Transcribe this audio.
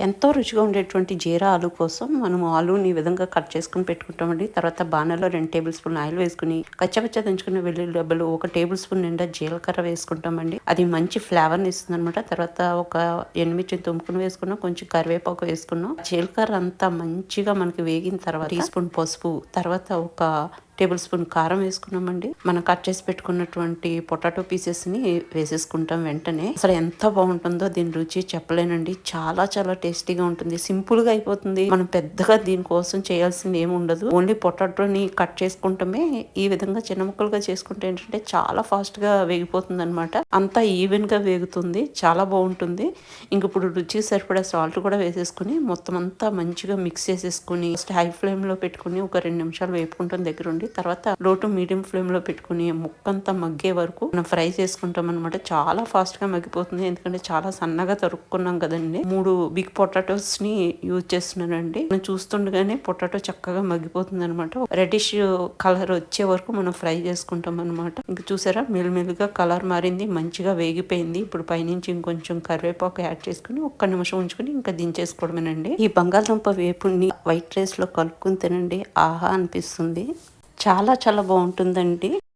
ఎంతో రుచిగా ఉండేటువంటి జీరా ఆలు కోసం మనం ఆలుని ఈ విధంగా కట్ చేసుకుని పెట్టుకుంటామండి. తర్వాత బాణలో రెండు టేబుల్ స్పూన్ ఆయిల్ వేసుకుని కచ్చపచ్చ దంచుకున్న వెల్లుల్లి డబ్బలు ఒక టేబుల్ స్పూన్ నిండా జీలకర్ర వేసుకుంటామండి. అది మంచి ఫ్లేవర్ని ఇస్తుంది అనమాట తర్వాత ఒక ఎనిమిది తుమ్ముకుని వేసుకున్నాం కొంచెం కరివేపాకు వేసుకున్నాం. జీలకర్ర అంతా మంచిగా మనకి వేగిన తర్వాత టీ స్పూన్ పసుపు తర్వాత ఒక టేబుల్ స్పూన్ కారం వేసుకున్నామండి. మనం కట్ చేసి పెట్టుకున్నటువంటి పొటాటో పీసెస్ని వేసేసుకుంటాం వెంటనే. అసలు ఎంత బాగుంటుందో దీని రుచి చెప్పలేనండి. చాలా చాలా టేస్టీగా ఉంటుంది. సింపుల్గా అయిపోతుంది. మనం పెద్దగా దీనికోసం చేయాల్సింది ఏమి ఉండదు. ఓన్లీ పొటాటోని కట్ చేసుకుంటమే ఈ విధంగా చిన్న ముక్కలుగా చేసుకుంటే ఏంటంటే చాలా ఫాస్ట్గా వేగిపోతుంది అనమాట అంతా ఈవెన్గా వేగుతుంది. చాలా బాగుంటుంది. ఇంక ఇప్పుడు రుచికి సరిపడా సాల్ట్ కూడా వేసేసుకుని మొత్తం అంతా మంచిగా మిక్స్ చేసేసుకుని హై ఫ్లేమ్లో పెట్టుకుని ఒక రెండు నిమిషాలు వేపుకుంటాం దగ్గర ఉండి తర్వాత లోటు మీడియం ఫ్లేమ్లో పెట్టుకుని ముక్కంతా మగ్గే వరకు మనం ఫ్రై చేసుకుంటాం అనమాట చాలా ఫాస్ట్గా మగ్గిపోతుంది. ఎందుకంటే చాలా సన్నగా తరుక్కున్నాం కదండి. మూడు బిగ్ పొటాటోస్ని యూజ్ చేస్తున్నానండి. మనం చూస్తుండగానే పొటాటో చక్కగా మగ్గిపోతుంది అనమాట రెడిష్ కలర్ వచ్చే వరకు మనం ఫ్రై చేసుకుంటాం అనమాట ఇంకా చూసారా? మెల్లిమెల్లిగా కలర్ మారింది. మంచిగా వేగిపోయింది. ఇప్పుడు పైనుంచి ఇంకొంచెం కరివేపాకు యాడ్ చేసుకుని ఒక్క నిమిషం ఉంచుకుని ఇంకా దించేసుకోవడమేనండి. ఈ బంగాళదుంప వేపుని వైట్ రైస్లో కలుపుకుని తినండి. ఆహా అనిపిస్తుంది. చాలా చాలా బాగుంటుందండి.